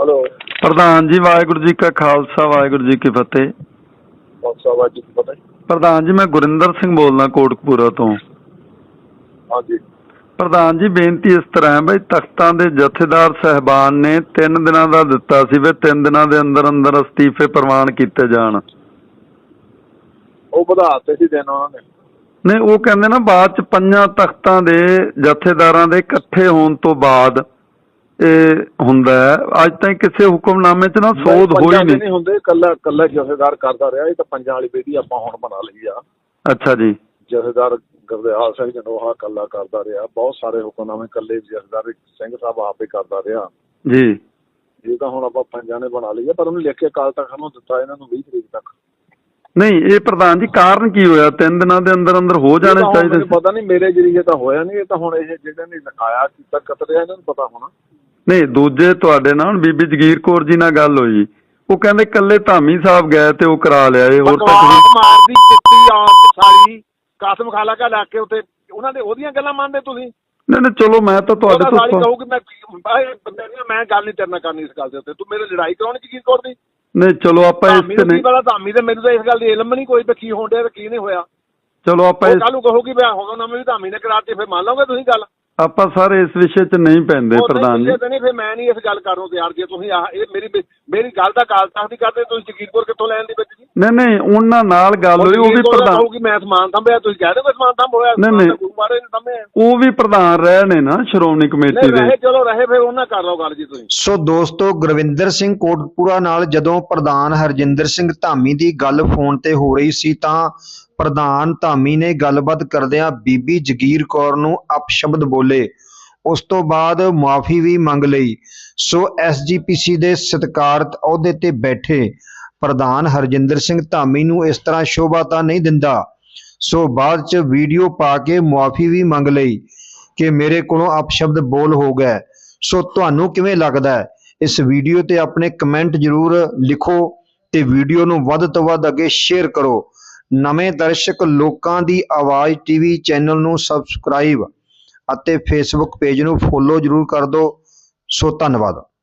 Hello. ਪ੍ਰਧਾਨ ਜੀ ਵਾਹਿਗੁਰੂ ਜੀ ਕਾ ਖਾਲਸਾ ਵਾਹਿਗੁਰੂ ਜੀ ਕੀ ਫਤਿਹ। ਖਾਲਸਾ ਵਾਹਿਗੁਰੂ ਜੀ ਕੀ ਫਤਿਹ। ਪ੍ਰਧਾਨ ਜੀ ਮੈਂ ਗੁਰਿੰਦਰ ਸਿੰਘ ਬੋਲਦਾ ਕੋਟਕਪੂਰਾ ਤੋਂ। ਹਾਂਜੀ। ਪ੍ਰਧਾਨ ਜੀ ਬੇਨਤੀ ਇਸ ਤਰ੍ਹਾਂ ਹੈ ਬਈ ਤਖਤਾਂ ਦੇ ਜਥੇਦਾਰ ਸਹਿਬਾਨ ਨੇ 3 ਦਿਨਾਂ ਦਾ ਦਿੱਤਾ ਸੀ ਵੀ 3 ਦਿਨਾਂ ਦੇ ਅੰਦਰ ਅੰਦਰ ਅਸਤੀਫੇ ਪ੍ਰਵਾਨ ਕੀਤੇ ਜਾਣ। ਉਹ ਵਧਾਤੇ ਸੀ ਦਿਨ ਉਹਨਾਂ ਨੇ। ਨਹੀਂ ਉਹ ਕਹਿੰਦੇ ਨਾ ਬਾਅਦ ਚ ਪੰਜਾਂ ਤਖਤਾਂ ਦੇ ਜਥੇਦਾਰਾਂ ਦੇ ਇਕੱਠੇ ਹੋਣ ਤੋਂ ਬਾਅਦ ਇਹ ਹੁੰਦਾ ਅੱਜ ਤਾਈਂ ਕਿਸੇ ਹੁਕਮਨਾਮੇ 'ਚ ਨਾ ਸੋਧ ਹੋਈ ਨਹੀਂ। ਨਹੀਂ ਹੁੰਦੇ ਕੱਲਾ ਕੱਲਾ ਜਥੇਦਾਰ ਕਰਦਾ ਰਿਹਾ। ਇਹ ਤਾਂ ਪੰਜਾਂ ਵਾਲੀ ਬੇਟੀ ਆਪਾਂ ਹੁਣ ਬਣਾ ਲਈ ਆ। ਅੱਛਾ ਜੀ। ਜਥੇਦਾਰ ਗੁਰਦਿਆਲ ਸਿੰਘ ਜਨੋਹਾ ਕੱਲਾ ਕਰਦਾ ਰਿਹਾ। ਬਹੁਤ ਸਾਰੇ ਹੁਕਮਨਾਮੇ ਕੱਲੇ ਜਥੇਦਾਰ ਸਿੰਘ ਸਾਹਿਬ ਆਪੇ ਕਰਦਾ ਰਿਹਾ। ਜੀ। ਇਹ ਤਾਂ ਹੁਣ ਆਪਾਂ ਪੰਜਾਂ ਨੇ ਬਣਾ ਲਈ ਆ ਪਰ ਉਹਨੂੰ ਲਿਖ ਕੇ ਕਾਲ ਤੱਕ ਨੂੰ ਦਿੱਤਾ ਇਹਨਾਂ ਨੂੰ 20 ਤਰੀਕ ਤੱਕ। ਨਹੀਂ ਇਹ ਪ੍ਰਧਾਨ ਜੀ ਕਾਰਨ ਕੀ ਹੋਇਆ? ਤਿੰਨ ਦਿਨਾਂ ਦੇ ਅੰਦਰ ਅੰਦਰ ਹੋ ਜਾਣੇ ਤਾਂ ਚਾਹੀਦੇ ਪਤਾ ਨਹੀਂ ਮੇਰੇ ਜਰੀਏ ਤਾਂ ਹੋਇਆ ਨਹੀਂ। ਇਹ ਤਾਂ ਹੁਣ ਇਹ ਜਿਹੜੇ ਨੇ ਲਿਖਾਇਆ ਕੀਤਾ ਕਤਰਿਆ ਇਹਨਾਂ ਨੂੰ ਪਤਾ ਹੋਣਾ। ਨਹੀਂ ਦੂਜੇ ਤੁਹਾਡੇ ਨਾਲ ਬੀਬੀ ਜਗੀਰ ਕੌਰ ਜੀ ਨਾਲ ਗੱਲ ਹੋਈ। ਉਹ ਕਹਿੰਦੇ ਕੱਲੇ ਧਾਮੀ ਸਾਹਿਬ ਗਏ ਤੇ ਉਹ ਕਰਾ ਲਿਆ ਇਹ ਹੋਰ ਤਾਂ ਤੁਸੀਂ ਮਾਰਦੀ ਚਿੱਟੀ ਔਰਤ ਸਾਲੀ ਕਾਸਮ ਖਾਲਾ ਕਾ ਲਾ ਕੇ ਉੱਤੇ ਉਹਨਾਂ ਦੇ ਉਹਦੀਆਂ ਗੱਲਾਂ ਮੰਨਦੇ ਤੁਸੀਂ? ਨਹੀਂ ਨਹੀਂ ਚਲੋ ਮੈਂ ਤਾਂ ਤੁਹਾਡੇ ਤੋਂ ਕਹੂਗੀ ਮੈਂ ਬੰਦੇ ਨੇ ਮੈਂ ਗੱਲ ਨਹੀਂ ਤੇਰੇ ਨਾਲ ਕਰਨੀ ਇਸ ਗੱਲ ਦੇ ਉੱਤੇ। ਤੂੰ ਮੇਰੇ ਲੜਾਈ ਕਰਾਉਣੀ ਚ ਕੀ ਕਰਦੀ ਨਹੀਂ ਚਲੋ ਆਪਾਂ ਇਸ ਤੇ ਨਹੀਂ ਪਤਾ ਧਾਮੀ ਤੇ ਮੈਨੂੰ ਤਾਂ ਇਸ ਗੱਲ ਦੀ ਇਲਮ ਨਹੀਂ ਕੋਈ ਕੀ ਹੋਣ ਡਿਆ ਤੇ ਕੀ ਨਹੀਂ ਹੋਇਆ। ਚਲੋ ਆਪਾਂ ਕੱਲ ਨੂੰ ਕਹੂਗੀ ਮੈਂ ਹੋਗਾ ਨਾ ਮੈਂ ਵੀ ਧਾਮੀ ਨੇ ਕਰਾਤੀ ਫਿਰ ਮੰਨ ਲਓਗੇ ਤੁਸੀਂ ਗੱਲ? ਆਪਾਂ ਸਾਰੇ ਇਸ ਵਿਸ਼ੇ 'ਚ ਨਹੀਂ ਪੈਂਦੇ ਉਹ ਨਹੀਂ ਪ੍ਰਧਾਨ ਜੀ। ਤੇ ਨਹੀਂ ਫਿਰ ਮੈਂ ਨਹੀਂ ਇਸ ਗੱਲ ਕਰਨ ਨੂੰ ਤਿਆਰ ਜੇ ਤੁਸੀਂ ਆਹ ਇਹ ਮੇਰੀ ਮੇਰੀ ਗੱਲ ਦਾ ਕਾਲ ਤੱਕ ਦੀ ਕਰਦੇ ਤੁਸੀਂ ਜਗੀਰਪੁਰ ਕਿੱਥੋਂ ਲੈਣ ਦੀ ਵਿੱਚ ਜੀ ਨਹੀਂ ਨਹੀਂ ਉਹਨਾਂ ਨਾਲ ਗੱਲ ਹੋਈ ਉਹ ਵੀ ਪ੍ਰਧਾਨ ਕਹੂਗੀ ਮੈਂ ਸਮਾਨ ਥੰਬਿਆ ਤੁਸੀਂ ਕਹਿ ਦਿਓ ਸਮਾਨ ਥੰਬ ਹੋਇਆ ਨਹੀਂ, ਨਹੀਂ। ਗੁਰੂ ਮਹਾਰਾਜ ਨੇ ਥੰਬਿਆ ਉਹ ਵੀ ਪ੍ਰਧਾਨ ਰਹੇ ਨੇ ਨਾ ਸ਼੍ਰੋਮਣੀ ਕਮੇਟੀ ਨਹੀਂ ਦੇ। ਰਹੇ ਚਲੋ ਰਹੇ ਫਿਰ ਉਹਨਾਂ ਕਰ ਲਓ ਗੱਲ ਜੀ ਤੁਸੀਂ। ਸੋ ਦੋਸਤੋ ਗੁਰਵਿੰਦਰ ਸਿੰਘ ਕੋਟਪੂਰਾ ਨਾਲ ਜਦੋਂ ਪ੍ਰਧਾਨ ਹਰਜਿੰਦਰ ਸਿੰਘ ਧਾਮੀ ਦੀ ਗੱਲ ਫੋਨ ਤੇ ਹੋ ਰਹੀ ਸੀ ਤਾਂ ਪ੍ਰਧਾਨ ਧਾਮੀ ਨੇ ਗੱਲਬਾਤ ਕਰਦਿਆਂ ਬੀਬੀ ਜਗੀਰ ਕੌਰ ਨੂੰ ਅਪਸ਼ਬਦ ਬੋਲੇ। ਉਸ ਤੋਂ ਬਾਅਦ ਮਾਫੀ ਵੀ ਮੰਗ ਲਈ। ਸੋ ਐਸਜੀਪੀਸੀ ਦੇ ਸਤਿਕਾਰਤ ਅਹੁਦੇ ਤੇ ਬੈਠੇ ਪ੍ਰਧਾਨ ਹਰਜਿੰਦਰ ਸਿੰਘ ਧਾਮੀ ਨੂੰ ਇਸ ਤਰ੍ਹਾਂ ਸ਼ੋਭਾ ਤਾਂ ਨਹੀਂ ਦਿੰਦਾ। ਸੋ ਬਾਅਦ ਚ ਵੀਡੀਓ ਪਾ ਕੇ ਮਾਫੀ ਵੀ ਮੰਗ ਲਈ ਕਿ ਮੇਰੇ ਕੋਲੋਂ ਅਪਸ਼ਬਦ ਬੋਲ ਹੋ ਗਏ ਸੋ ਤੁਹਾਨੂੰ ਕਿਵੇਂ ਲੱਗਦਾ ਹੈ? ਇਸ ਵੀਡੀਓ ਤੇ ਆਪਣੇ ਕਮੈਂਟ ਜ਼ਰੂਰ ਲਿਖੋ ਤੇ ਵੀਡੀਓ ਨੂੰ ਵੱਧ ਤੋਂ ਵੱਧ ਅੱਗੇ ਸ਼ੇਅਰ ਕਰੋ। ਨਵੇਂ ਦਰਸ਼ਕ ਲੋਕਾਂ ਦੀ ਆਵਾਜ਼ ਟੀਵੀ ਚੈਨਲ ਨੂੰ ਸਬਸਕ੍ਰਾਈਬ ਅਤੇ ਫੇਸਬੁੱਕ ਪੇਜ ਨੂੰ ਫੋਲੋ ਜ਼ਰੂਰ ਕਰ ਦਿਓ। ਸੋ ਧੰਨਵਾਦ।